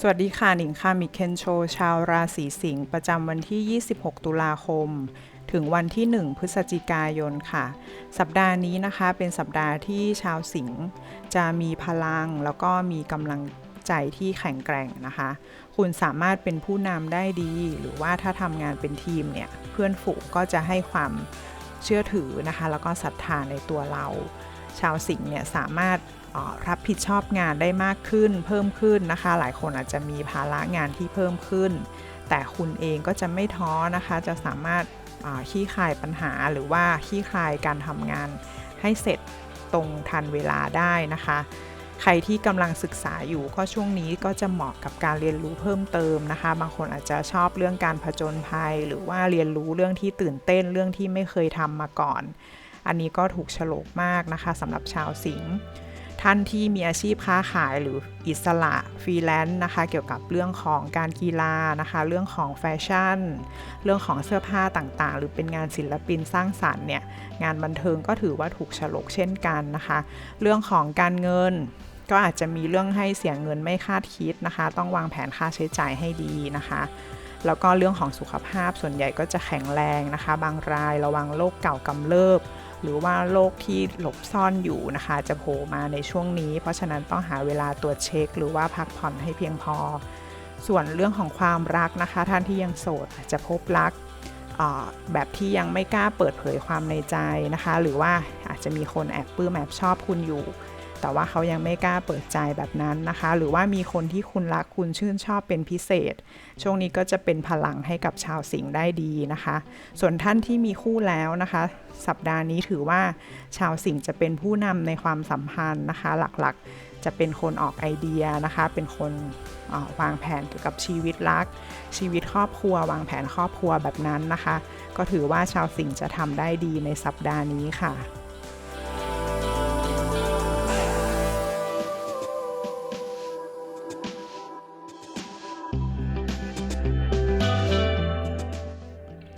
สวัสดีค่ะ หนิงค่ะ มิเคนโช ชาวราศีสิงห์ประจำวันที่ 26 ตุลาคม ถึงวันที่ 1 พฤศจิกายนค่ะ สัปดาห์นี้นะคะเป็นสัปดาห์ที่ชาวสิงห์จะมีพลังแล้วก็มีกำลังใจที่แข็งแกร่งนะคะ คุณสามารถเป็นผู้นำได้ดี หรือว่าถ้าทำงานเป็นทีมเนี่ย เพื่อนฝูงก็จะให้ความเชื่อถือนะคะ แล้วก็ศรัทธาในตัวเรา ชาวสิงห์เนี่ยสามารถรับผิดชอบงานได้มากขึ้น เพิ่มขึ้นนะคะ หลายคนอาจจะมีภาระงานที่เพิ่มขึ้น แต่คุณเองก็จะไม่ท้อนะคะ จะสามารถขี้คายปัญหาหรือว่าขี้คายการทำงานให้เสร็จตรงทันเวลาได้นะคะ ใครที่กำลังศึกษาอยู่ก็ช่วงนี้ก็จะเหมาะกับการเรียนรู้เพิ่มเติมนะคะ บางคนอาจจะชอบเรื่องการผจญภัย หรือว่าเรียนรู้เรื่องที่ตื่นเต้นเรื่องที่ไม่เคยทำมาก่อน อันนี้ก็ถูกฉลกมากนะคะสำหรับชาวสิงห์ท่านที่มีอาชีพค้าขายหรืออิสระฟรีแลนซ์นะคะ เกี่ยวกับเรื่องของการกีฬานะคะ เรื่องของแฟชั่น เรื่องของเสื้อผ้าต่างๆ หรือเป็นงานศิลปินสร้างสรรค์เนี่ยงานบันเทิงก็ถือว่าถูกฉลกเช่นกันนะคะ เรื่องของการเงินก็อาจจะมีเรื่องให้เสียเงินไม่คาดคิดนะคะ ต้องวางแผนค่าใช้จ่ายให้ดีนะคะ แล้วก็เรื่องของสุขภาพส่วนใหญ่ก็จะแข็งแรงนะคะ บางรายระวังโรคเก่ากำเริบ หรือว่าโรคที่หลบซ่อนอยู่นะคะ จะโผล่มาในช่วงนี้ เพราะฉะนั้นต้องหาเวลาตรวจเช็ค หรือว่าพักผ่อนให้เพียงพอ ส่วนเรื่องของความรักนะคะ ท่านที่ยังโสดอาจจะพบรักแบบที่ยังไม่กล้าเปิดเผยความในใจนะคะ หรือว่าอาจจะมีคนแอบปลื้มแอบชอบคุณอยู่ แต่ว่าเขายังไม่กล้าเปิดใจแบบนั้นนะคะ หรือว่ามีคนที่คุณรักคุณชื่นชอบเป็นพิเศษ ช่วงนี้ก็จะเป็นพลังให้กับชาวสิงห์ได้ดีนะคะ ส่วนท่านที่มีคู่แล้วนะคะ สัปดาห์นี้ถือว่าชาวสิงห์จะเป็นผู้นำในความสัมพันธ์นะคะ หลักๆจะเป็นคนออกไอเดียนะคะ เป็นคนวางแผนเกี่ยวกับชีวิตรัก ชีวิตครอบครัว วางแผนครอบครัวแบบนั้นนะคะ ก็ถือว่าชาวสิงห์จะทำได้ดีในสัปดาห์นี้ค่ะ